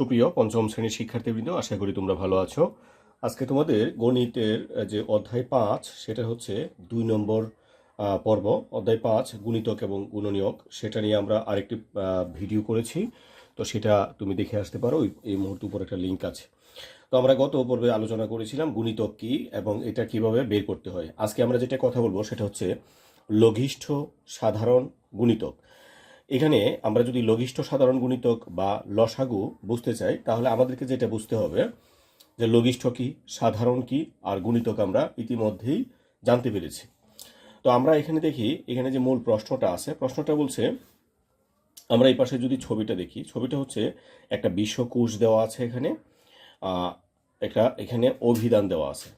সুপ্রিয় পঞ্চম শ্রেণির শিক্ষার্থীবৃন্দ, আশা করি তোমরা ভালো আছো। আজকে তোমাদের গণিতের যে অধ্যায় পাঁচ, সেটা হচ্ছে দুই নম্বর পর্ব। অধ্যায় পাঁচ, গুণিতক এবং গুণনীয়ক, সেটা নিয়ে আমরা আরেকটি ভিডিও করেছি। তো সেটা তুমি দেখে আসতে পারো, এই মুহূর্তে উপর একটা লিঙ্ক আছে। তো আমরা গত পর্বে আলোচনা করেছিলাম গুণিতক কী এবং এটা কীভাবে বের করতে হয়। আজকে আমরা যেটা কথা বলব, সেটা হচ্ছে লঘিষ্ঠ সাধারণ গুণিতক। এখানে আমরা যদি লঘিষ্ঠ সাধারণ গুণিতক বা লসাগু বুঝতে চাই, তাহলে আমাদেরকে যেটা বুঝতে হবে, যে লঘিষ্ঠ কি, সাধারণ কি, আর গুণিতক আমরা ইতিমধ্যেই জানতে পেরেছি। তো আমরা এখানে দেখি, এখানে যে মূল প্রশ্নটা আছে, প্রশ্নটা বলছে, আমরা এই পাশে যদি ছবিটা দেখি, ছবিটা হচ্ছে একটা বিশ্বকোষ দেওয়া আছে এখানে একটা এখানে অভিধান দেওয়া আছে।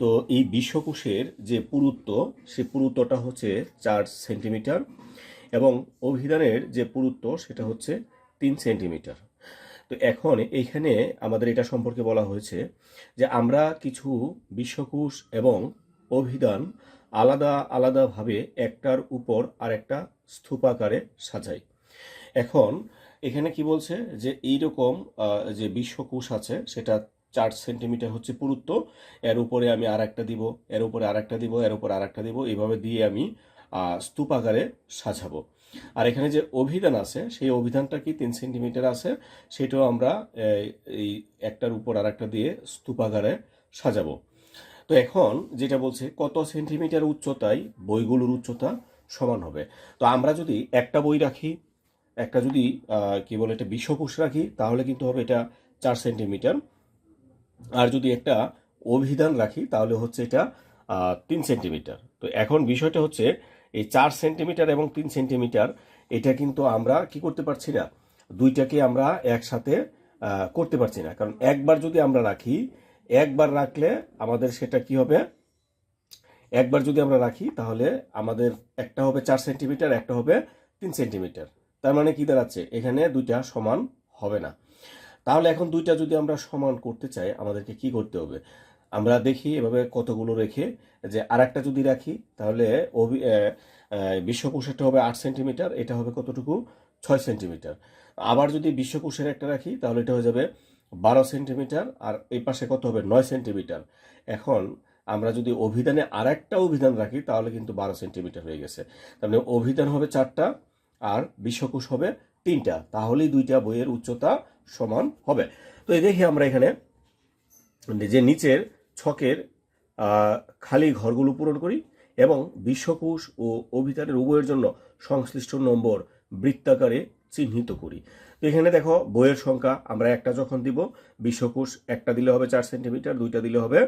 তো এই বিশ্বকোষের যে পুরুত্ব, সে পুরুত্বটা হচ্ছে চার সেন্টিমিটার। এবং অভিধানের যে পুরুত্ব সেটা হচ্ছে তিন সেন্টিমিটার। তো এখন এইখানে আমাদের এটা সম্পর্কে বলা হয়েছে যে আমরা কিছু বিশ্বকোষ এবং অভিধান আলাদা আলাদাভাবে একটার উপর আর একটা স্তূপাকারে সাজাই। এখন এখানে কি বলছে যে এইরকম যে বিশ্বকোষ আছে সেটা চার সেন্টিমিটার হচ্ছে পুরুত্ব, এর উপরে আমি আর একটা দিব, এর উপরে আর একটা দিব, এর উপরে আর একটা দিব, এইভাবে দিয়ে আমি স্তূপ আকারে সাজাবো। আর এখানে যে অভিধান আছে সেই অভিধানটা কি তিন সেন্টিমিটার আছে? সেটাও আমরা এই, একটার উপর আর একটা দিয়ে স্তূপ আকারে সাজাবো। তো এখন যেটা বলছে কত সেন্টিমিটার উচ্চতায় বইগুলোর উচ্চতা সমান হবে? তো আমরা যদি একটা বই রাখি একটা যদি কি বলে এটা বিশ্বকোষ রাখি তাহলে কিন্তু হবে এটা চার সেন্টিমিটার। আর যদি একটা অভিধান রাখি তাহলে হচ্ছে এটা তিন সেন্টিমিটার। তো এখন বিষয়টা হচ্ছে এই চার সেন্টিমিটার এবং তিন সেন্টিমিটার, এটা কিন্তু আমরা কি করতে পারছি না? দুইটাকে আমরা একসাথে করতে পারছি না। কারণ একবার যদি আমরা রাখি, একবার রাখলে আমাদের সেটা কি হবে? একবার যদি আমরা রাখি, তাহলে আমাদের একটা হবে চার সেন্টিমিটার, একটা হবে তিন সেন্টিমিটার। তার মানে কি দাঁড়াচ্ছে? এখানে দুইটা সমান হবে না। তাহলে এখন দুইটা যদি আমরা সমান করতে চাই, আমাদেরকে কি করতে হবে? আমরা দেখি এভাবে কতগুলো রেখে যে আর একটা যদি রাখি, তাহলে অভি বিশ্বকোষেরটা হবে আট সেন্টিমিটার, এটা হবে কতটুকু? ছয় সেন্টিমিটার। আবার যদি বিশ্বকোষের একটা রাখি, তাহলে এটা হয়ে যাবে বারো সেন্টিমিটার, আর এই পাশে কত হবে? নয় সেন্টিমিটার। এখন আমরা যদি অভিধানে আরেকটা অভিধান রাখি, তাহলে কিন্তু বারো সেন্টিমিটার হয়ে গেছে। তার মানে অভিধান হবে চারটা, আর বিশ্বকোষ হবে তিনটা। তাহলেই দুইটা বইয়ের উচ্চতা সমান হবে। তো এই দেখি আমরা এখানে যে নিচের ছকের খালি ঘরগুলো পূরণ করি এবং বিশ্বকোষ ও অভিধানের উভয়ের জন্য সংশ্লিষ্ট নম্বর বৃত্তাকারে চিহ্নিত করি। তো এখানে দেখো বইয়ের সংখ্যা, আমরা একটা যখন দিব বিশ্বকোষ একটা দিলে হবে চার সেন্টিমিটার, দুইটা দিলে হবে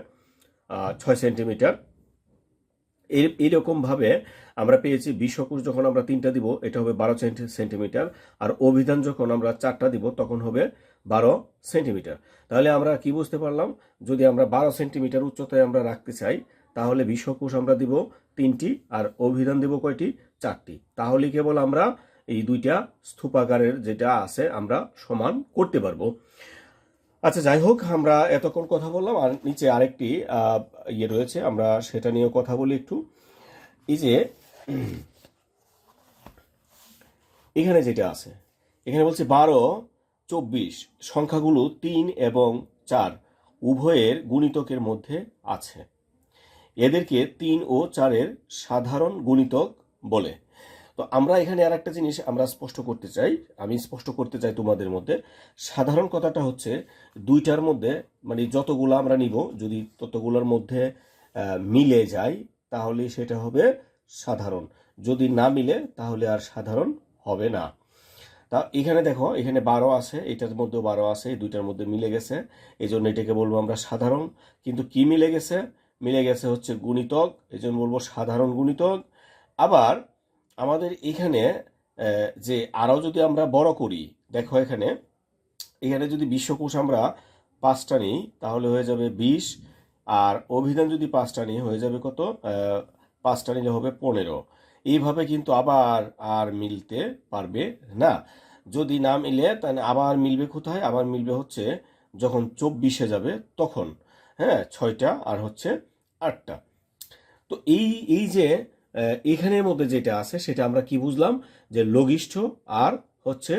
ছয় সেন্টিমিটার। এইরকমভাবে আমরা পেয়েছি বিশ্বকোষ যখন আমরা তিনটা দিব, এটা হবে বারো সেন্টিমিটার। আর অভিধান যখন আমরা চারটা দিব, তখন হবে বারো সেন্টিমিটার। তাহলে আমরা কি বুঝতে পারলাম? যদি আমরা বারো সেন্টিমিটার উচ্চতায় আমরা রাখতে চাই, তাহলে বিশ্বকোষ আমরা দিব তিনটি, আর অভিধান দিব কয়টি? চারটি। তাহলে কেবল আমরা এই দুইটা স্তূপাকারের যেটা আছে, আমরা সমান করতে পারব। আচ্ছা যাই হোক, আমরা এতক্ষণ কথা বললাম, আর নিচে আরেকটি ইয়ে রয়েছে, আমরা সেটা নিয়েও কথা বলি একটু। এই যে, এখানে যেটা আছে, এখানে বলছে বারো, চব্বিশ, সংখ্যাগুলো তিন এবং চার উভয়ের গুণিতকের মধ্যে আছে। এদেরকে তিন ও চারের সাধারণ গুণিতক বলে। তো আমরা এখানে আর একটা জিনিস আমরা স্পষ্ট করতে চাই, আমি স্পষ্ট করতে চাই তোমাদের মধ্যে। সাধারণ কথাটা হচ্ছে দুইটার মধ্যে মানে যতগুলো আমরা নিব, যদি ততগুলোর মধ্যে মিলে যায়, তাহলে সেটা হবে সাধারণ। যদি না মিলে, তাহলে আর সাধারণ হবে না। তা এখানে দেখো, এখানে বারো আছে, এটার মধ্যেও বারো আছে, এই দুইটার মধ্যে মিলে গেছে। এই জন্য এটাকে বলব আমরা সাধারণ। কিন্তু কি মিলে গেছে? মিলে গেছে হচ্ছে গুণিতক এই জন্য বলব সাধারণ গুণিতক। আবার আমাদের এখানে যে আরও যদি আমরা বড় করি, দেখো এখানে এখানে যদি বিশ্বকোষ আমরা পাঁচটা নিই, তাহলে হয়ে যাবে বিশ, আর অভিধান যদি পাঁচটা নিই, হয়ে যাবে কত? পাঁচটা নিলে হবে পনেরো। এইভাবে কিন্তু আবার আর মিলতে পারবে না। যদি না মিলে, তাহলে আবার মিলবে কোথায়? আবার মিলবে হচ্ছে যখন চব্বিশে যাবে, তখন। হ্যাঁ ছয়টা আর হচ্ছে আটটা। তো এই এই যে এখানের মধ্যে যেটা আছে সেটা আমরা কি বুঝলাম? যে লঘিষ্ঠ আর হচ্ছে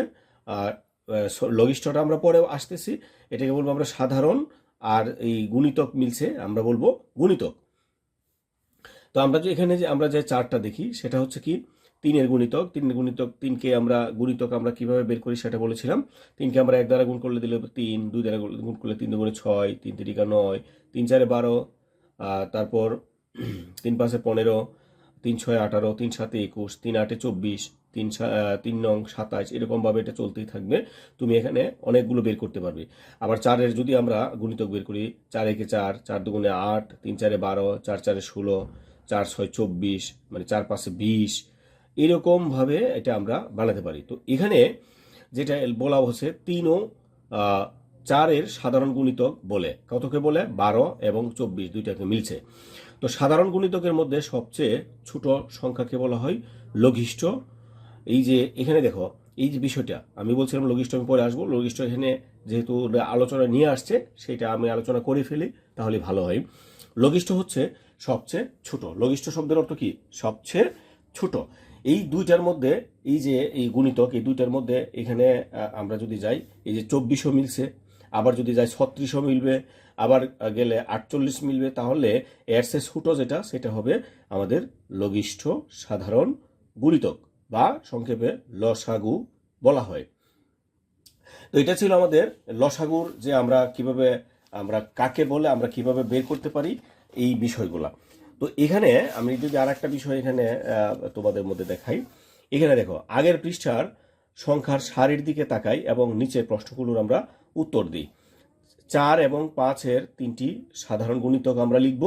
লঘিষ্ঠটা আমরা পরেও আসতেছি। এটাকে বলব আমরা সাধারণ আর এই গুণিতক মিলছে, আমরা বলব গুণিতক। তো আমরা যে এখানে যে আমরা যে চারটা দেখি, সেটা হচ্ছে কি? তিনের গুণিতক। তিনের গুণিতক, তিনকে আমরা গুণিতক আমরা কীভাবে বের করি সেটা বলেছিলাম। তিনকে আমরা এক দ্বারা গুণ করলে দিলে তিন, দুই দ্বারা গুণ করলে তিন দুগুণে ছয়, তিন তিরিকা নয়, তিন চারে বারো তারপর তিন পাঁচে পনেরো তিন ছয় আঠারো, তিন সাতে একুশ, তিন আটে চব্বিশ, তিন তিন নং সাতাশ, এরকমভাবে এটা চলতেই থাকবে। তুমি এখানে অনেকগুলো বের করতে পারবে। আবার চারের যদি আমরা গুণিতক বের করি, চার একে চার চার দুগুণে আট, তিন চারে বারো, চার চারে ষোলো, চার ছয় চব্বিশ মানে চার পাঁচে বিশ, এরকমভাবে এটা আমরা বানাতে পারি। তো এখানে যেটা বলা হচ্ছে তিন ও চারের সাধারণ গুণিতক বলে। কতকে বলে? বারো এবং চব্বিশ, দুইটাকে মিলছে। তো সাধারণ গুণিতকের মধ্যে সবচেয়ে ছোট সংখ্যাকে বলা হয় লঘিষ্ঠ। এই যে এখানে দেখো, এই যে বিষয়টা, আমি বলছিলাম লঘিষ্ঠ, আমি পরে আসব। লঘিষ্ঠ এখানে যেহেতু আলোচনা নিয়ে আসছে, সেটা আমি আলোচনা করে ফেলি, তাহলে ভালো হয়। লঘিষ্ঠ হচ্ছে সবচেয়ে ছোট। লঘিষ্ঠ শব্দের অর্থ কি? সবচেয়ে ছোট। এই দুইটার মধ্যে, এই যে এই গুণিতক, এই দুইটার মধ্যে এখানে আমরা যদি যাই, এই যে চব্বিশও মিলছে, আবার যদি যাই ছত্রিশও মিলবে আবার গেলে আটচল্লিশ মিলবে, তাহলে এর সে ছোট যেটা, সেটা হবে আমাদের লঘিষ্ঠ সাধারণ গুণিতক বা সংক্ষেপে লসাগু বলা হয়। তো এটা ছিল আমাদের লসাগুর যে আমরা কীভাবে, আমরা কাকে বলে, আমরা কীভাবে বের করতে পারি এই বিষয়গুলা। তো এখানে আমি যদি আর একটা বিষয় এখানে তোমাদের মধ্যে দেখাই। এখানে দেখো, আগের পৃষ্ঠার সংখ্যার সারির দিকে তাকাই এবং নিচের প্রশ্নগুলোর আমরা উত্তর দিই। চার এবং পাঁচের তিনটি সাধারণ গুণিতক আমরা লিখব।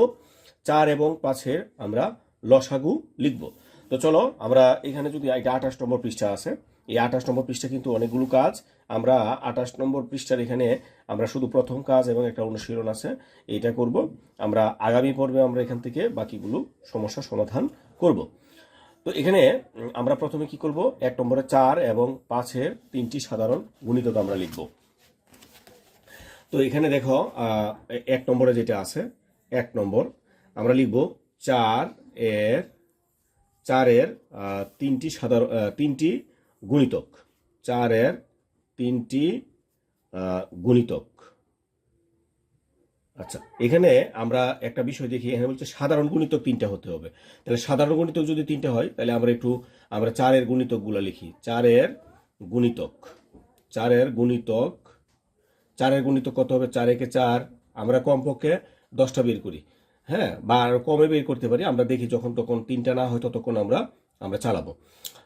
চার এবং পাঁচের আমরা লসাগু লিখব। তো চলো, আমরা এখানে যদি এটা আঠাশ নম্বর পৃষ্ঠা আছে, এই আঠাশ নম্বর পৃষ্ঠা কিন্তু অনেকগুলো কাজ। আমরা আঠাশ নম্বর পৃষ্ঠার এখানে আমরা শুধু প্রথম কাজ এবং একটা অনুশীলন আছে, এইটা করব। আমরা আগামী পর্বে আমরা এখান থেকে বাকিগুলো সমস্যা সমাধান করব। তো এখানে আমরা প্রথমে কি করব? এক নম্বরে চার এবং পাঁচের তিনটি সাধারণ গুণিতক আমরা লিখব। তো এখানে দেখো এক নম্বরে যেটা আছে, এক নম্বর, আমরা লিখব চার এর চারের তিনটি সাধারণ তিনটি গুণিতক। চারের তিনটি গুণিতক। আচ্ছা এখানে আমরা একটা বিষয় দেখি, এখানে বলছে সাধারণ গুণিতক তিনটা হতে হবে। তাহলে সাধারণ গুণিতক যদি তিনটা হয়, তাহলে আমরা একটু, আমরা চারের গুণিতকগুলো লিখি। চারের গুণিতক চারের গুণিতক চারের গুণিত কত হবে? চার একে চার। আমরা কমপক্ষে দশটা বের করি। হ্যাঁ? বা আরও কমে বের করতে পারি। আমরা দেখি যখন তখন তিনটা না হয় ততক্ষণ আমরা আমরা চালাবো।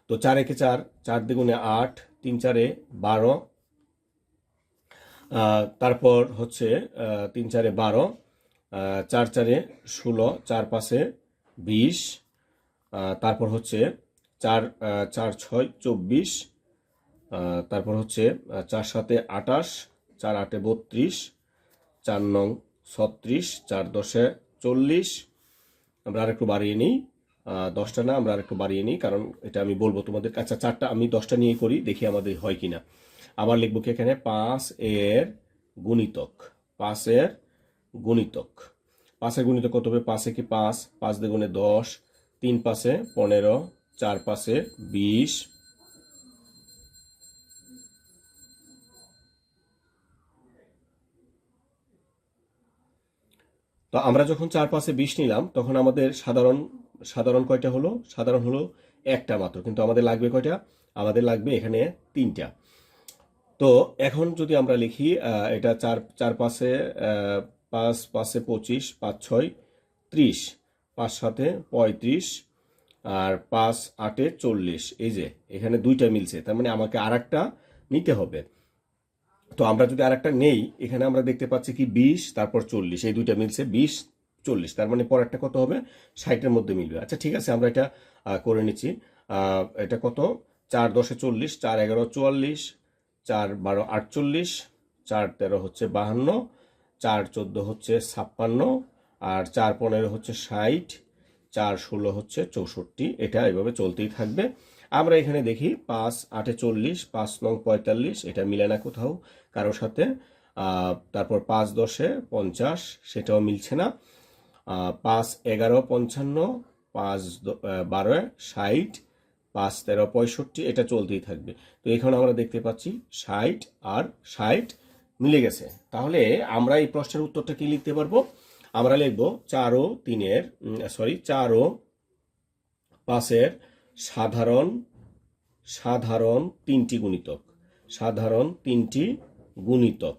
তো চার একে চার চার দ্বিগুণে আট, তিন চারে বারো। তারপর হচ্ছে তিন চারে বারো চার চারে ষোলো, চার পাঁচে বিশ। তারপর হচ্ছে চার চার ছয়, চব্বিশ। তারপর হচ্ছে চার সাতে আটাশ চার আটে বত্রিশ, চার নং ছত্রিশ, চার দশে চল্লিশ। আমরা আরেকটু বাড়িয়ে নিই। দশটা না, আমরা আরেকটু বাড়িয়ে নিই, কারণ এটা আমি বলব তোমাদের। আচ্ছা চারটা, আমি দশটা নিয়ে করি, দেখি আমাদের হয় কি না আবার লিখব কি এখানে? পাঁচ এর গুণিতক পাঁচের গুণিতক। পাঁচের গুণিতক কত হবে? পাঁচে কি পাঁচ? পাঁচ দ্বিগুণে দশ। তিন পাশে পনেরো, চার পাশে বিশ। তো আমরা যখন চার বিশ নিলাম, তখন আমাদের সাধারণ সাধারণ কয়টা হলো? সাধারণ হলো একটা মাত্র, কিন্তু আমাদের লাগবে কয়টা? আমাদের লাগবে এখানে তিনটা। তো এখন যদি আমরা লিখি এটা চার চার পাশে পাঁচ পাশে পঁচিশ, পাঁচ, ছয়, ত্রিশ, পাঁচ, সাথে পঁয়ত্রিশ, আর পাঁচ, আটে চল্লিশ, এই যে, এখানে দুইটা মিলছে, তার মানে আমাকে আর নিতে হবে। তো আমরা যদি আরেকটা নেই, এখানে আমরা দেখতে পাচ্ছি কি বিশ, তারপর চল্লিশ। এই দুইটা মিলছে বিশ, চল্লিশ। তার মানে পরেরটা কত হবে? ষাটের মধ্যে মিলবে। আচ্ছা ঠিক আছে, আমরা এটা করে নিচ্ছি। এটা কত? চার দশে চল্লিশ, চার এগারো চুয়াল্লিশ, চার বারো আটচল্লিশ, চার তেরো হচ্ছে বাহান্ন, চার চোদ্দ হচ্ছে ছাপ্পান্ন, আর চার পনেরো হচ্ছে ষাট, চার ষোলো হচ্ছে চৌষট্টি। এটা এভাবে চলতেই থাকবে। আমরা এখানে দেখি পাঁচ, আটে চল্লিশ, পাঁচ নং পঁয়তাল্লিশ, এটা মিলে না কোথাও কারোর সাথে। তারপর পাঁচ দশে পঞ্চাশ, সেটাও মিলছে না। পাঁচ এগারো পঞ্চান্ন, পাঁচ বারো ষাট, পাঁচ তেরো পঁয়ষট্টি, এটা চলতেই থাকবে। তো এখানে আমরা দেখতে পাচ্ছি ষাট আর ষাট মিলে গেছে। তাহলে আমরা এই প্রশ্নের উত্তরটা কি লিখতে পারব? আমরা লিখব চার তিনের সরি চার পাঁচের সাধারণ সাধারণ তিনটি গুণিতক। সাধারণ তিনটি গুণিতক।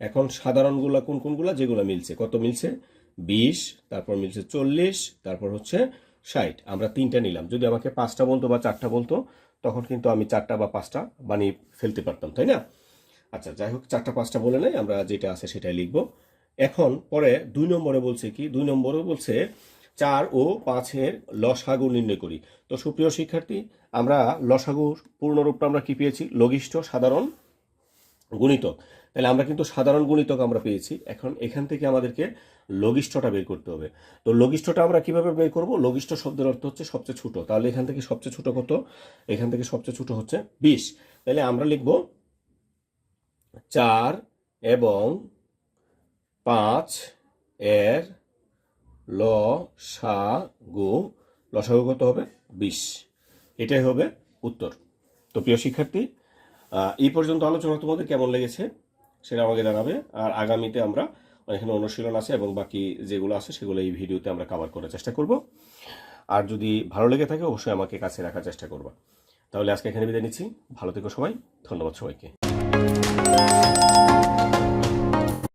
এখন সাধারণগুলা কোন কোনগুলা? যেগুলো মিলছে। কত মিলছে? বিশ, তারপর মিলছে চল্লিশ, তারপর হচ্ছে ষাট। আমরা তিনটা নিলাম। যদি আমাকে পাঁচটা বলতো বা চারটা বলতো, তখন কিন্তু আমি চারটা বা পাঁচটা বানিয়ে ফেলতে পারতাম, তাই না? আচ্ছা যাই হোক, চারটা পাঁচটা বলে নাই। আমরা যেটা আছে সেটাই লিখব। এখন পরে দুই নম্বরে বলছে কি? দুই নম্বরে বলছে চার ও পাঁচের লসাগু নির্ণয় করি। তো সুপ্রিয় শিক্ষার্থী, আমরা লসাগুর পূর্ণরূপটা আমরা কি পেয়েছি? লঘিষ্ঠ, সাধারণ গুণিতক তাহলে আমরা কিন্তু সাধারণ গুণিতক আমরা পেয়েছি। এখন এখান থেকে আমাদেরকে লঘিষ্ঠটা বের করতে হবে। তো লঘিষ্ঠটা আমরা কীভাবে বের করব? লঘিষ্ঠ শব্দের অর্থ হচ্ছে সবচেয়ে ছোট। তাহলে এখান থেকে সবচেয়ে ছোট কত? এখান থেকে সবচেয়ে ছোট হচ্ছে বিশ। তাহলে আমরা লিখব চার এবং পাঁচ এর ল, সা, গু, লসাগু কত হবে, বিশ। এটাই হবে উত্তর। তো প্রিয় শিক্ষার্থী এই পর্যন্ত আলোচনা তোমাদের কেমন লেগেছে সেটা আমাকে জানাবে। আর আগামীতে আমরা এখানে অনুশীলন আছে এবং বাকি যেগুলো আছে সেগুলো এই ভিডিওতে আমরা কভার করার চেষ্টা করব। আর যদি ভালো লেগে থাকে, অবশ্যই আমাকে কাছে রাখার চেষ্টা করবা। তাহলে আজকে এখানে বিদায় নিচ্ছি। ভালো থেকো সবাই। ধন্যবাদ সবাইকে।